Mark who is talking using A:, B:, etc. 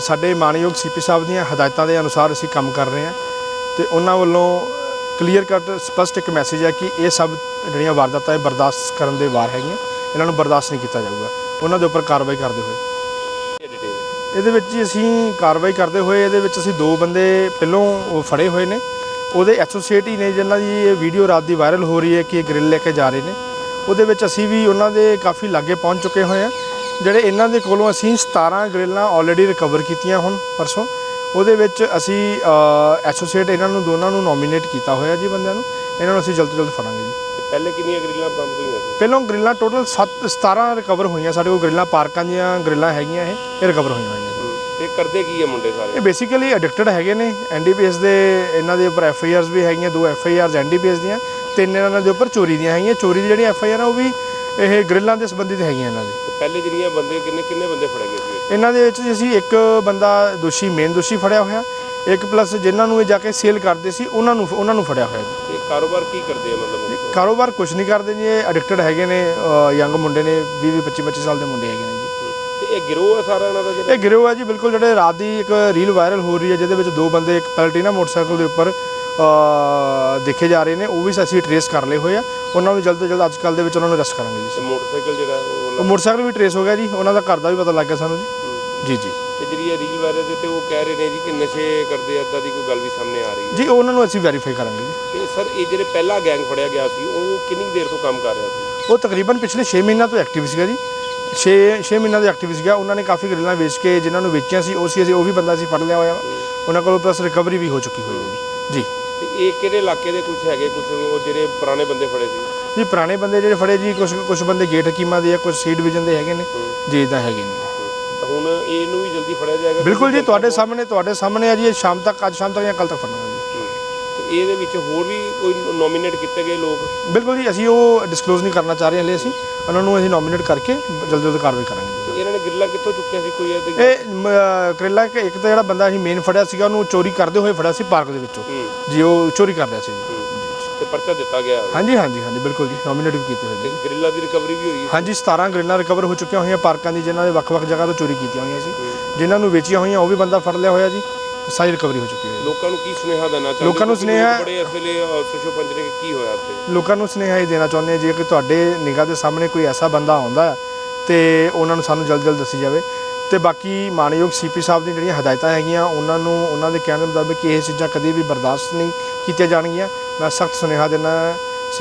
A: ਸਾਡੇ ਮਾਨਯੋਗ ਸੀਪੀ ਸਾਹਿਬ ਦੀਆਂ ਹਦਾਇਤਾਂ ਦੇ ਅਨੁਸਾਰ ਅਸੀਂ ਕੰਮ ਕਰ ਰਹੇ ਹਾਂ ਤੇ ਉਹਨਾਂ ਵੱਲੋਂ ਕਲੀਅਰ ਕੱਟ ਸਪਸ਼ਟ ਇੱਕ ਮੈਸੇਜ ਹੈ ਕਿ ਇਹ ਸਭ ਜਿਹੜੀਆਂ ਵਾਰਦਾਤਾਂ ਇਹ ਬਰਦਾਸ਼ਤ ਕਰਨ ਦੇ ਵਾਰ ਹੈਗੀਆਂ। ਇਹਨਾਂ ਨੂੰ ਬਰਦਾਸ਼ਤ ਨਹੀਂ ਕੀਤਾ ਜਾਊਗਾ। ਉਹਨਾਂ ਦੇ ਉੱਪਰ ਕਾਰਵਾਈ ਕਰਦੇ ਹੋਏ। ਇਹਦੇ ਵਿੱਚ ਜੀ ਅਸੀਂ ਕਾਰਵਾਈ ਕਰਦੇ ਹੋਏ ਇਹਦੇ ਵਿੱਚ ਅਸੀਂ ਦੋ ਬੰਦੇ ਪਹਿਲੋਂ ਉਹ ਫੜੇ ਹੋਏ ਨੇ। ਉਹਦੇ ਐਸੋਸੀਏਟ ਹੀ ਨੇ ਜਿਨ੍ਹਾਂ ਦੀ ਇਹ ਵੀਡੀਓ ਰਾਤ ਦੀ ਵਾਇਰਲ ਹੋ ਰਹੀ ਹੈ ਕਿ ਇਹ ਗ੍ਰਿਲ ਲੈ ਕੇ ਜਾ ਰਹੇ ਨੇ। ਉਹਦੇ ਵਿੱਚ ਅਸੀਂ ਵੀ ਉਹਨਾਂ ਦੇ ਕਾਫੀ ਲਾਗੇ ਪਹੁੰਚ ਚੁੱਕੇ ਹੋਏ ਹਾਂ। ਜਿਹੜੇ ਇਹਨਾਂ ਦੇ ਕੋਲੋਂ ਅਸੀਂ 17 ਗ੍ਰਿਲਾਂ ਆਲਰੇਡੀ ਰਿਕਵਰ ਕੀਤੀਆਂ ਹੁਣ ਪਰਸੋਂ ਉਹਦੇ ਵਿੱਚ ਅਸੀਂ ਐਸੋਸੀਏਟ ਇਹਨਾਂ ਨੂੰ ਦੋਨਾਂ ਨੂੰ ਨੋਮੀਨੇਟ ਕੀਤਾ ਹੋਇਆ ਜੀ ਬੰਦਿਆਂ ਨੂੰ ਇਹਨਾਂ ਨੂੰ ਅਸੀਂ ਜਲਦ ਤੋਂ ਜਲਦ ਫੜਾਂਗੇ ਜੀ।
B: ਪਹਿਲੇ ਕਿੰਨੀਆਂ ਗ੍ਰਿਲਾਂ ਬਰਾਮਦ ਹੋਈਆਂ ਸੀ?
A: ਪਹਿਲੋਂ ਗ੍ਰਿਲਾਂ ਟੋਟਲ 7 17 ਰਿਕਵਰ ਹੋਈਆਂ ਸਾਡੇ ਕੋਲ ਗ੍ਰਿਲਾਂ ਪਾਰਕਾਂ ਦੀਆਂ ਗ੍ਰਿਲਾਂ ਹੈਗੀਆਂ ਇਹ ਇਹ ਰਿਕਵਰ ਹੋਈਆਂ ਹੋਈਆਂ
B: ਤੇ ਕਰਦੇ ਕੀ ਆ ਮੁੰਡੇ
A: ਇਹ
B: ਸਾਰੇ
A: ਬੇਸਿਕਲੀ ਐਡਿਕਟਡ ਹੈਗੇ ਨੇ ਐਨਡੀਪੀਐਸ ਦੇ ਇਹਨਾਂ ਦੇ ਉੱਪਰ ਐਫ ਆਈ ਆਰਸ ਵੀ ਹੈਗੀਆਂ ਦੋ ਐਫ ਆਈ ਆਰਸ ਐਨਡੀਪੀਐਸ ਦੀਆਂ ਤਿੰਨ ਇਹਨਾਂ ਦੇ ਉੱਪਰ ਚੋਰੀ ਦੀਆਂ ਹੈਗੀਆਂ ਚੋਰੀ ਦੀ ਜਿਹੜੀ ਐਫ ਆਈ ਆਰ ਆ ਉਹ ਵੀ ਇਹ ਗ੍ਰਿਲਾਂ ਦੇ ਸੰਬੰਧਿਤ ਹੈਗੀਆਂ ਇਹਨਾਂ ਦੀ।
B: ਪਹਿਲੇ ਜਿਹੜੀਆਂ ਬੰਦੇ ਕਿੰਨੇ ਕਿੰਨੇ ਬੰਦੇ ਫੜੇ ਗਏ ਸੀ?
A: ਇਹਨਾਂ ਦੇ ਵਿੱਚ ਅਸੀਂ ਇੱਕ ਬੰਦਾ ਦੋਸ਼ੀ ਮੇਨ ਦੋਸ਼ੀ ਫੜਿਆ ਹੋਇਆ। ਇੱਕ ਪਲੱਸ ਜਿਨ੍ਹਾਂ ਨੂੰ ਇਹ ਜਾ ਕੇ ਸੇਲ ਕਰਦੇ ਸੀ ਉਹਨਾਂ ਨੂੰ ਉਹਨਾਂ ਨੂੰ ਫੜਿਆ ਹੋਇਆ ਜੀ।
B: ਤੇ ਕਾਰੋਬਾਰ ਕੀ ਕਰਦੇ ਆ ਮਤਲਬ?
A: ਕਾਰੋਬਾਰ ਕੁਝ ਨਹੀਂ ਕਰਦੇ ਜੀ ਇਹ ਐਡਿਕਟਡ ਹੈਗੇ ਨੇ ਯੰਗ ਮੁੰਡੇ ਨੇ 20 20 25 25 ਸਾਲ ਦੇ ਮੁੰਡੇ ਹੈਗੇ ਨੇ ਜੀ।
B: ਤੇ ਇਹ ਗਿਰੋਹ ਹੈ ਸਾਰਾ ਇਹਨਾਂ ਦਾ ਜਿਹੜਾ?
A: ਇਹ ਗਿਰੋਹ ਹੈ ਜੀ ਬਿਲਕੁਲ ਜਿਹੜੇ ਰਾਤ ਦੀ ਇੱਕ ਰੀਲ ਵਾਇਰਲ ਹੋ ਰਹੀ ਹੈ ਜਿਹਦੇ ਵਿੱਚ ਦੋ ਬੰਦੇ ਇੱਕ ਪੈਲਟੀਨਾ ਮੋਟਰਸਾਈਕਲ ਦੇ ਉੱਪਰ ਦੇਖੇ ਜਾ ਰਹੇ ਨੇ ਉਹ ਵੀ ਅਸੀਂ ਟਰੇਸ ਕਰ ਲਏ ਹੋਏ ਆ। ਉਹਨਾਂ ਨੂੰ ਜਲਦ ਤੋਂ ਜਲਦ ਅੱਜ ਕੱਲ ਦੇ ਵਿੱਚ ਉਹਨਾਂ ਨੂੰ ਅਰੈਸਟ ਕਰਾਂਗੇ ਜੀ।
B: ਮੋਟਰਸਾਈਕਲ ਜਿਹੜਾ ਉਹ
A: ਮੋਟਰਸਾਈਕਲ ਵੀ ਟਰੇਸ ਹੋ ਗਿਆ ਜੀ ਉਹਨਾਂ ਦਾ ਘਰ ਦਾ ਵੀ ਪਤਾ ਲੱਗ ਗਿਆ ਸਾਨੂੰ ਜੀ। ਜੀ ਜੀ।
B: ਤੇ ਜਿਹੜੀ ਰੀਲ ਵਾਇਰਲ ਦੇ ਤੇ ਉਹ ਕਹਿ ਰਹੇ ਨੇ ਜੀ ਕਿ ਨਸ਼ੇ ਕਰਦੇ ਏਦਾਂ ਦੀ ਕੋਈ ਗੱਲ ਵੀ ਸਾਹਮਣੇ ਆ ਰਹੀ ਹੈ।
A: ਜੀ ਉਹਨਾਂ ਨੂੰ ਅਸੀਂ ਵੈਰੀਫਾਈ ਕਰਾਂਗੇ ਜੀ।
B: ਤੇ ਸਰ ਇਹ ਜਿਹੜੇ ਪਹਿਲਾ ਗੈਂਗ ਫੜਿਆ ਗਿਆ ਸੀ ਉਹ ਕਿੰਨੀ ਦੇਰ ਤੋਂ ਕੰਮ ਕਰ ਰਿਹਾ ਸੀ?
A: ਉਹ ਤਕਰੀਬਨ ਪਿਛਲੇ 6 ਮਹੀਨਿਆਂ ਤੋਂ ਐਕਟਿਵ ਸੀਗਾ ਜੀ। 6 6 ਮਹੀਨਿਆਂ ਤੋਂ ਐਕਟਿਵ ਸੀਗਾ। ਉਹਨਾਂ ਨੇ ਕਾਫੀ ਗ੍ਰਿਲਾਂ ਵੇਚ ਕੇ ਜਿਨ੍ਹਾਂ ਨੂੰ ਵੇਚੀਆਂ ਸੀ ਉਹ ਸੀ ਅਸੀਂ ਉਹ ਵੀ ਬੰਦਾ ਅਸੀਂ ਫੜ ਲਿਆ ਹੋਇਆ ਉਹਨਾਂ ਕੋਲੋਂ ਪਲੱਸ ਰਿਕਵਰੀ ਵੀ ਹੋ ਚੁੱਕੀ ਹੋਈ ਹੈ ਜੀ। ਜੀ।
B: ਤੇ ਇਹ ਕਿਹੜੇ ਇਲਾਕੇ ਦੇ ਕੁਝ ਹੈਗੇ ਕੁਝ ਉਹ ਜਿਹੜੇ ਪੁਰਾਣੇ ਬੰਦੇ ਫੜੇ ਸੀ?
A: ਜੀ ਪੁਰਾਣੇ ਬੰਦੇ ਜਿਹੜੇ ਫੜੇ ਜੀ ਕੁਝ ਕੁਝ ਬੰਦੇ ਗੇਟ ਹਕੀਮਾਂ ਦੇ ਆ ਕੁਝ ਸੀ ਡਿਵੀਜ਼ਨ ਦੇ ਹੈਗੇ ਨੇ ਜੀ ਇਦਾਂ ਹੈਗੇ ਨੇ।
B: ਤਾਂ ਹੁਣ ਇਹਨੂੰ ਵੀ ਜਲਦੀ ਫੜਿਆ ਜਾਏਗਾ
A: ਬਿਲਕੁਲ ਜੀ ਤੁਹਾਡੇ ਸਾਹਮਣੇ ਤੁਹਾਡੇ ਸਾਹਮਣੇ ਆ ਜੀ ਇਹ ਸ਼ਾਮ ਤੱਕ ਅੱਜ ਸ਼ਾਮ ਤੱਕ ਜਾਂ ਕੱਲ ਤੱਕ ਫੜਨਾ।
B: ਤੇ ਇਹਦੇ ਵਿੱਚ ਹੋਰ ਵੀ ਕੋਈ ਨੋਮੀਨੇਟ ਕੀਤੇ ਗਏ ਲੋਕ?
A: ਬਿਲਕੁਲ ਜੀ ਅਸੀਂ ਉਹ ਡਿਸਕਲੋਜ਼ ਨਹੀਂ ਕਰਨਾ ਚਾਹ ਰਹੇ ਹਲੇ ਅਸੀਂ। ਉਹਨਾਂ ਨੂੰ ਅਸੀਂ ਨੋਮੀਨੇਟ ਕਰਕੇ ਜਲਦੀ ਜਲਦੀ ਕਾਰਵਾਈ ਕਰਾਂਗੇ
B: ਤੇ ਇਹਨਾਂ ਨੇ ਗਿਰਲਾ ਕਿੱਥੋਂ ਚੁੱਕਿਆ ਸੀ ਕੋਈ ਇਹਦੇ
A: ਇਹ ਮ, ਕਰੇਲਾ ਕਿ ਇੱਕ ਤਾਂ ਜਿਹੜਾ ਬੰਦਾ ਅਸੀਂ ਮੇਨ ਫੜਿਆ ਸੀਗਾ ਉਹਨੂੰ ਚੋਰੀ ਕਰਦੇ ਹੋਏ ਫੜਿਆ ਸੀ ਪਾਰਕ ਦੇ ਵਿੱਚੋਂ।
B: ਹੂੰ।
A: ਜੀ ਉਹ ਚੋਰੀ ਕਰ ਰਿਹਾ ਸੀ। ਜੀ
B: ਤੇ ਪਰਚਾ ਦਿੱਤਾ ਗਿਆ।
A: ਹਾਂਜੀ ਹਾਂਜੀ ਹਾਂਜੀ ਬਿਲਕੁਲ ਜੀ ਨੋਮੀਨੇਟ ਵੀ ਕੀਤੇ ਹੋਏ
B: ਤੇ
A: ਜੀ
B: ਗ੍ਰਿਲਾਂ ਦੀ ਰਿਕਵਰੀ ਵੀ ਹੋਈ ਹੈ।
A: ਹਾਂਜੀ 17 ਗ੍ਰਿਲਾਂ ਰਿਕਵਰ ਹੋ ਚੁੱਕੀਆਂ ਹੋਈਆਂ ਪਾਰਕਾਂ ਦੀ ਜਿਨ੍ਹਾਂ ਦੇ ਵੱਖ-ਵੱਖ ਜਗ੍ਹਾ ਤੋਂ ਚੋਰੀ ਕੀਤੀਆਂ ਹੋਈਆਂ ਸੀ। ਜਿਨ੍ਹਾਂ ਨੂੰ ਵੇਚੀਆਂ ਹੋਈਆਂ ਉਹ ਵੀ ਬੰਦਾ ਫੜ ਲਿਆ ਹੋਇਆ ਜੀ। ਸਾਰੀ ਰਿਕਵਰੀ ਹੋ ਚੁੱਕੀ ਹੈ।
B: ਲੋਕਾਂ ਨੂੰ ਕੀ ਸੁਨੇਹਾ ਦੇਣਾ ਚਾਹੁੰਦੇ
A: ਲੋਕਾਂ ਨੂੰ
B: ਕਿਉਂਕਿ ਲੋਕ
A: ਸੁਨੇਹਾ-
B: ਬੜੇ ਇਸ ਵੇਲੇ ਸੋਸ਼ੋ ਪੰਜ ਨੇ ਕਿ ਕੀ ਹੋਇਆ ਉੱਥੇ
A: ਲੋਕਾਂ ਨੂੰ ਸੁਨੇਹਾ ਇਹ ਦੇਣਾ ਚਾਹੁੰਦੇ ਹਾਂ ਜੇ ਕਿ ਤੁਹਾਡੇ ਨਿਗਾਹ ਦੇ ਸਾਹਮਣੇ ਕੋਈ ਐਸਾ ਬੰਦਾ ਆਉਂਦਾ ਹੈ ਤੇ ਉਹਨਾਂ ਨੂੰ ਸਾਨੂੰ ਜਲਦ ਜਲਦ ਦੱਸੀ ਜਾਵੇ। ਤੇ ਬਾਕੀ ਮਾਨਯੋਗ ਸੀਪੀ ਸਾਹਿਬ ਦੀਆਂ ਜਿਹੜੀਆਂ ਹਦਾਇਤਾਂ ਹੈਗੀਆਂ ਉਹਨਾਂ ਨੂੰ ਉਹਨਾਂ ਦੇ ਕਹਿਣ ਦੇ ਮੁਤਾਬਕ ਇਹ ਚੀਜ਼ਾਂ ਕਦੀ ਵੀ ਬਰਦਾਸ਼ਤ ਨਹੀਂ ਕੀਤੀਆਂ ਜਾਣਗੀਆਂ। ਮੈਂ ਸਖਤ ਸੁਨੇਹਾ ਦਿੰਦਾ